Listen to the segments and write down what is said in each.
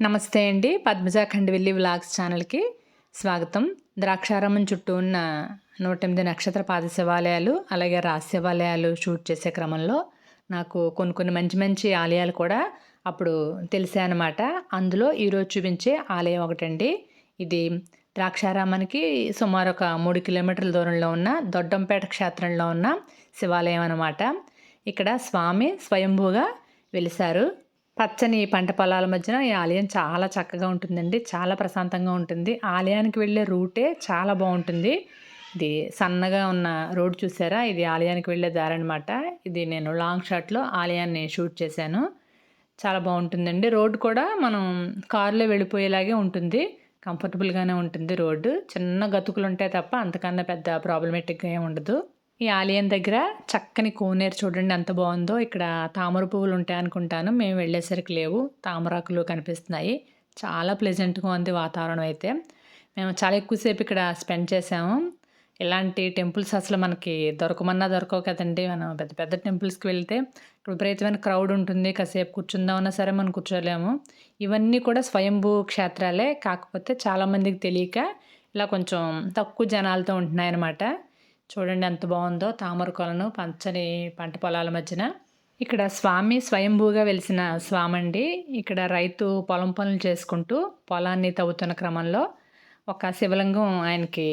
నమస్తే అండి. పద్మజాఖండ్ ఖండవెల్లి వ్లాగ్స్ ఛానల్కి స్వాగతం. ద్రాక్షారామం చుట్టూ ఉన్న నూట ఎనిమిది నక్షత్ర పాద శివాలయాలు అలాగే రాజ శివాలయాలు షూట్ చేసే క్రమంలో నాకు కొన్ని కొన్ని మంచి మంచి ఆలయాలు కూడా అప్పుడు తెలిసాయన్నమాట అందులో ఈరోజు చూపించే ఆలయం ఒకటండి. ఇది ద్రాక్షారామానికి సుమారు ఒక మూడు కిలోమీటర్ల దూరంలో ఉన్న దొడ్డంపేట క్షేత్రంలో ఉన్న శివాలయం అనమాట ఇక్కడ స్వామి స్వయంభూగా వెలిశారు. పచ్చని పంట పొలాల మధ్యన ఈ ఆలయం చాలా చక్కగా ఉంటుందండి. చాలా ప్రశాంతంగా ఉంటుంది. ఆలయానికి వెళ్ళే రూటే చాలా బాగుంటుంది. ఇది సన్నగా ఉన్న రోడ్ చూసారా? ఇది ఆలయానికి వెళ్ళే దారి అనమాట ఇది నేను లాంగ్ షాట్లో ఆలయాన్ని షూట్ చేశాను. చాలా బాగుంటుందండి. రోడ్ కూడా మనం కారులో వెళ్ళిపోయేలాగే ఉంటుంది. కంఫర్టబుల్గానే ఉంటుంది రోడ్డు. చిన్న గతుకులు ఉంటాయి తప్ప అంతకన్నా పెద్ద ప్రాబ్లమేటిక్గా ఏమి ఉండదు. ఈ ఆలయం దగ్గర చక్కని కోనేరు చూడండి ఎంత బాగుందో. ఇక్కడ తామర పువ్వులు ఉంటాయి అనుకుంటాను. మేము వెళ్ళేసరికి లేవు. తామరాకులు కనిపిస్తున్నాయి. చాలా ప్లెజెంట్గా ఉంది వాతావరణం అయితే. మేము చాలా ఎక్కువసేపు ఇక్కడ స్పెండ్ చేసాము. ఇలాంటి టెంపుల్స్ అసలు మనకి దొరకమన్నా దొరకవు కదండి. మనం పెద్ద పెద్ద టెంపుల్స్కి వెళ్తే ఇక్కడ విపరీతమైన క్రౌడ్ ఉంటుంది. కాసేపు కూర్చుందామన్నా సరే మనం కూర్చోలేము. ఇవన్నీ కూడా స్వయంభూ క్షేత్రాలే. కాకపోతే చాలామందికి తెలియక ఇలా కొంచెం తక్కువ జనాలతో ఉంటున్నాయన్నమాట. చూడండి ఎంత బాగుందో తామర కొలను పంచని పంట పొలాల మధ్యన. ఇక్కడ స్వామి స్వయంభూగా వెలిసిన స్వామి అండి ఇక్కడ రైతు పొలం పనులు చేసుకుంటూ పొలాన్ని తవ్వుతున్న క్రమంలో ఒక శివలింగం ఆయనకి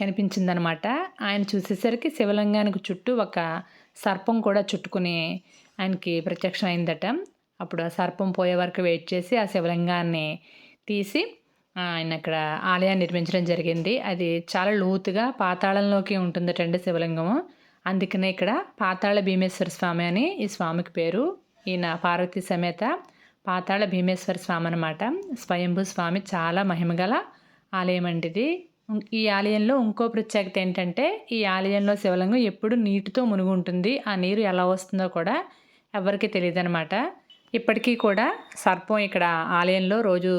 కనిపించిందనమాట. ఆయన చూసేసరికి శివలింగానికి చుట్టూ ఒక సర్పం కూడా చుట్టుకుని ఆయనకి ప్రత్యక్షం అయిందట అప్పుడు ఆ సర్పం పోయే వరకు వెయిట్ చేసి ఆ శివలింగాన్ని తీసి ఆయన అక్కడ ఆలయాన్ని నిర్మించడం జరిగింది. అది చాలా లోతుగా పాతాళంలోకి ఉంటుందటండి శివలింగము. అందుకనే ఇక్కడ పాతాళ భీమేశ్వర స్వామి అని ఈ స్వామికి పేరు. ఈయన పార్వతీ సమేత పాతాళ భీమేశ్వర స్వామి అనమాట స్వయంభూ స్వామి చాలా మహిమగల ఆలయం అంటిది ఈ ఆలయంలో ఇంకో ప్రత్యేకత ఏంటంటే ఈ ఆలయంలో శివలింగం ఎప్పుడు నీటితో మునుగు ఉంటుంది. ఆ నీరు ఎలా వస్తుందో కూడా ఎవరికి తెలియదు అనమాట ఇప్పటికీ కూడా సర్పం ఇక్కడ ఆలయంలో రోజు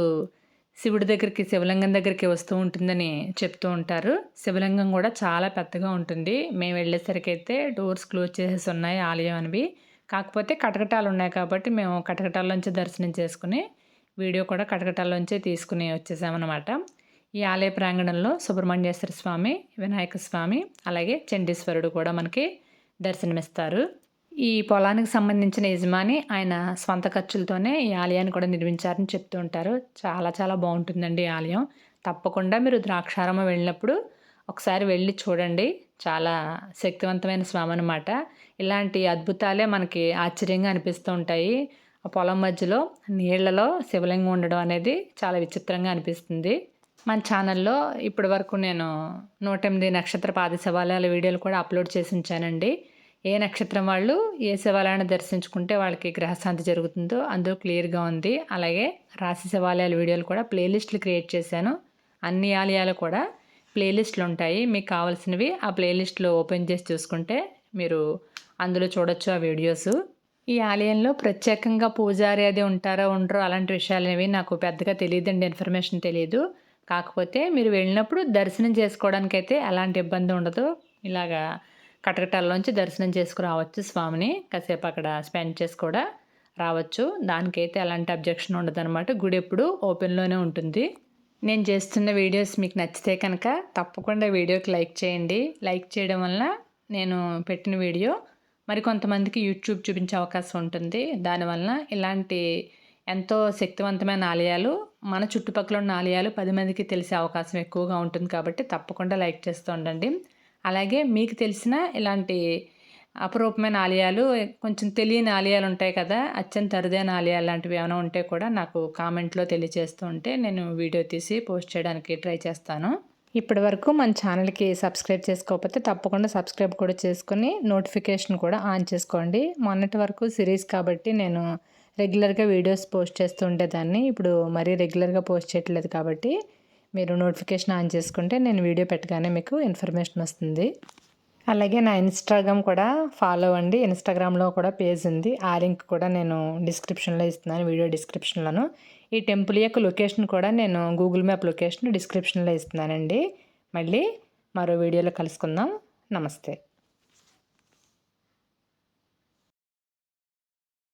శివుడి దగ్గరికి శివలింగం దగ్గరికి వస్తూ ఉంటుందని చెప్తూ ఉంటారు. శివలింగం కూడా చాలా పెద్దగా ఉంటుంది. మేము వెళ్ళేసరికి అయితే డోర్స్ క్లోజ్ చేసేసి ఉన్నాయి ఆలయం అనేవి. కాకపోతే కటకటాలు ఉన్నాయి కాబట్టి మేము కటకటాల్లోంచి దర్శనం చేసుకుని వీడియో కూడా కటకటాల్లోంచే తీసుకుని వచ్చేసామన్నమాట. ఈ ఆలయ ప్రాంగణంలో సుబ్రహ్మణ్యేశ్వర స్వామి వినాయక స్వామి అలాగే చండీశ్వరుడు కూడా మనకి దర్శనమిస్తారు. ఈ పొలానికి సంబంధించిన యజమాని ఆయన స్వంత ఖర్చులతోనే ఈ ఆలయాన్ని కూడా నిర్మించారని చెప్తూ ఉంటారు. చాలా చాలా బాగుంటుందండి ఈ ఆలయం. తప్పకుండా మీరు ద్రాక్షారామ వెళ్ళినప్పుడు ఒకసారి వెళ్ళి చూడండి. చాలా శక్తివంతమైన స్వామి అనమాట ఇలాంటి అద్భుతాలే మనకి ఆశ్చర్యంగా అనిపిస్తూ ఉంటాయి. ఆ పొలం మధ్యలో నీళ్ళలో శివలింగం ఉండడం అనేది చాలా విచిత్రంగా అనిపిస్తుంది. మన ఛానల్లో ఇప్పటి వరకు నేను నూట ఎనిమిది నక్షత్ర పాద శివాలయాల వీడియోలు కూడా అప్లోడ్ చేసి ఉంచానండి. ఏ నక్షత్రం వాళ్ళు ఏ శివాలయాన్ని దర్శించుకుంటే వాళ్ళకి గ్రహశాంతి జరుగుతుందో అందులో క్లియర్గా ఉంది. అలాగే రాశి శివాలయాల వీడియోలు కూడా ప్లేలిస్టులు క్రియేట్ చేశాను. అన్ని ఆలయాలు కూడా ప్లేలిస్టులు ఉంటాయి. మీకు కావాల్సినవి ఆ ప్లేలిస్ట్లో ఓపెన్ చేసి చూసుకుంటే మీరు అందులో చూడొచ్చు ఆ వీడియోస్. ఈ ఆలయంలో ప్రత్యేకంగా పూజారి అది ఉంటారో ఉండరో అలాంటి విషయాలు అనేవి నాకు పెద్దగా తెలియదండి ఇన్ఫర్మేషన్ తెలియదు. కాకపోతే మీరు వెళ్ళినప్పుడు దర్శనం చేసుకోవడానికైతే ఎలాంటి ఇబ్బంది ఉండదు. ఇలాగా కటకటాల్లోంచి దర్శనం చేసుకురావచ్చు స్వామిని. కాసేపు అక్కడ స్పెండ్ చేసి కూడా రావచ్చు. దానికైతే ఎలాంటి అబ్జెక్షన్ ఉండదన్నమాట. గుడి ఎప్పుడు ఓపెన్లోనే ఉంటుంది. నేను చేస్తున్న వీడియోస్ మీకు నచ్చితే కనుక తప్పకుండా వీడియోకి లైక్ చేయండి. లైక్ చేయడం వల్ల నేను పెట్టిన వీడియో మరి కొంతమందికి యూట్యూబ్ చూపించే అవకాశం ఉంటుంది. దానివల్ల ఇలాంటి ఎంతో శక్తివంతమైన ఆలయాలు మన చుట్టుపక్కల ఉన్న ఆలయాలు పది మందికి తెలిసే అవకాశం ఎక్కువగా ఉంటుంది కాబట్టి తప్పకుండా లైక్ చేస్తూ ఉండండి. అలాగే మీకు తెలిసిన ఇలాంటి అపరూపమైన ఆలయాలు కొంచెం తెలియని ఆలయాలు ఉంటాయి కదా అత్యంత అరుదైన ఆలయాలు లాంటివి ఏమైనా ఉంటే కూడా నాకు కామెంట్లో తెలియజేస్తూ ఉంటే నేను వీడియో తీసి పోస్ట్ చేయడానికి ట్రై చేస్తాను. ఇప్పటి వరకు మన ఛానల్కి సబ్స్క్రైబ్ చేసుకోకపోతే తప్పకుండా సబ్స్క్రైబ్ కూడా చేసుకుని నోటిఫికేషన్ కూడా ఆన్ చేసుకోండి. మొన్నటి వరకు సిరీస్ కాబట్టి నేను రెగ్యులర్గా వీడియోస్ పోస్ట్ చేస్తూ ఉండేదాన్ని. ఇప్పుడు మరీ రెగ్యులర్గా పోస్ట్ చేయట్లేదు కాబట్టి మీరు నోటిఫికేషన్ ఆన్ చేసుకుంటే నేను వీడియో పెట్టగానే మీకు ఇన్ఫర్మేషన్ వస్తుంది. అలాగే నా ఇన్స్టాగ్రామ్ కూడా ఫాలో అవ్వండి. ఇన్స్టాగ్రామ్లో కూడా పేజ్ ఉంది. ఆ లింక్ కూడా నేను డిస్క్రిప్షన్లో ఇస్తున్నాను వీడియో డిస్క్రిప్షన్లోను. ఈ టెంపుల్ యొక్క లొకేషన్ కూడా నేను గూగుల్ మ్యాప్ లొకేషన్ డిస్క్రిప్షన్లో ఇస్తున్నానండి. మళ్ళీ మరో వీడియోలో కలుసుకుందాం. నమస్తే.